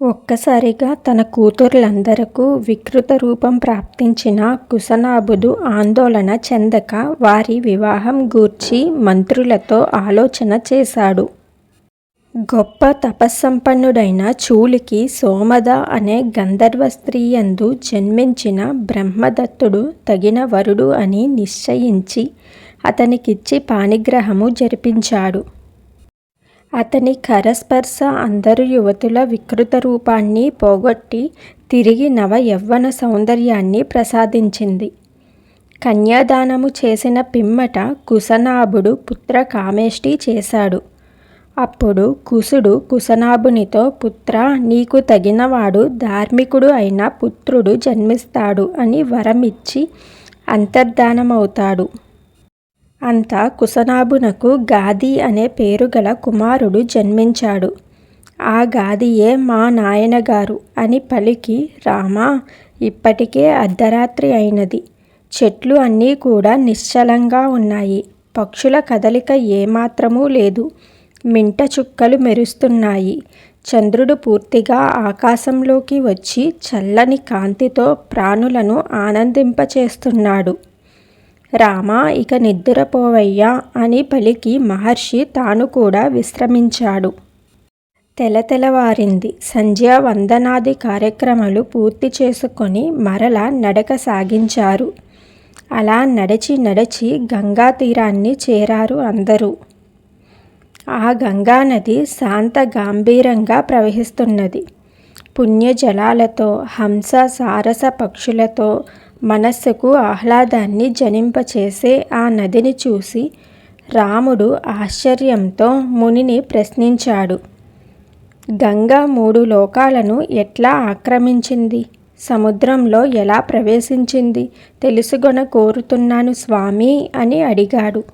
ఒక్కసారిగా తన కూతుర్లందరకు వికృత రూపం ప్రాప్తించిన కుశనాభుడు ఆందోళన చెందక వారి వివాహం గూర్చి మంత్రులతో ఆలోచన చేశాడు. గొప్ప తపస్సంపన్నుడైన చూలికి సోమద అనే గంధర్వ స్త్రీయందు జన్మించిన బ్రహ్మదత్తుడు తగిన వరుడు అని నిశ్చయించి అతనికిచ్చి పాణిగ్రహము జరిపించాడు. అతని కరస్పర్శ అందరు యువతుల వికృత రూపాన్ని పోగొట్టి తిరిగి నవ యవ్వన సౌందర్యాన్ని ప్రసాదించింది. కన్యాదానము చేసిన పిమ్మట కుశనాభుడు పుత్ర కామేష్టి చేశాడు. అప్పుడు కుసుడు కుశనాభునితో పుత్ర నీకు తగినవాడు ధార్మికుడు అయిన పుత్రుడు జన్మిస్తాడు అని వరమిచ్చి అంతర్ధానమవుతాడు. అంత కుశనాభునకు గాది అనే పేరు గల కుమారుడు జన్మించాడు. ఆ గాదియే మా నాయనగారు అని పలికి రామా! ఇప్పటికే అర్ధరాత్రి అయినది. చెట్లు అన్నీ కూడా నిశ్చలంగా ఉన్నాయి. పక్షుల కదలిక ఏమాత్రమూ లేదు. మింటచుక్కలు మెరుస్తున్నాయి. చంద్రుడు పూర్తిగా ఆకాశంలోకి వచ్చి చల్లని కాంతితో ప్రాణులను ఆనందింపచేస్తున్నాడు. రామా ఇక నిద్రపోవయ్యా అని పలికి మహర్షి తాను కూడా విశ్రమించాడు. తెలతెలవారింది. సంధ్యావందనాది కార్యక్రమాలు పూర్తి చేసుకొని మరల నడక సాగించారు. అలా నడచి నడచి గంగాతీరాన్ని చేరారు అందరూ. ఆ గంగానది శాంత గాంభీరంగా ప్రవహిస్తున్నది. పుణ్యజలాలతో, హంస సారస పక్షులతో మనస్సుకు ఆహ్లాదాన్ని జనింపచేసే ఆ నదిని చూసి రాముడు ఆశ్చర్యంతో మునిని ప్రశ్నించాడు. గంగ మూడు లోకాలను ఎట్లా ఆక్రమించింది? సముద్రంలో ఎలా ప్రవేశించింది తెలుసుకొన కోరుతున్నాను స్వామి అని అడిగాడు.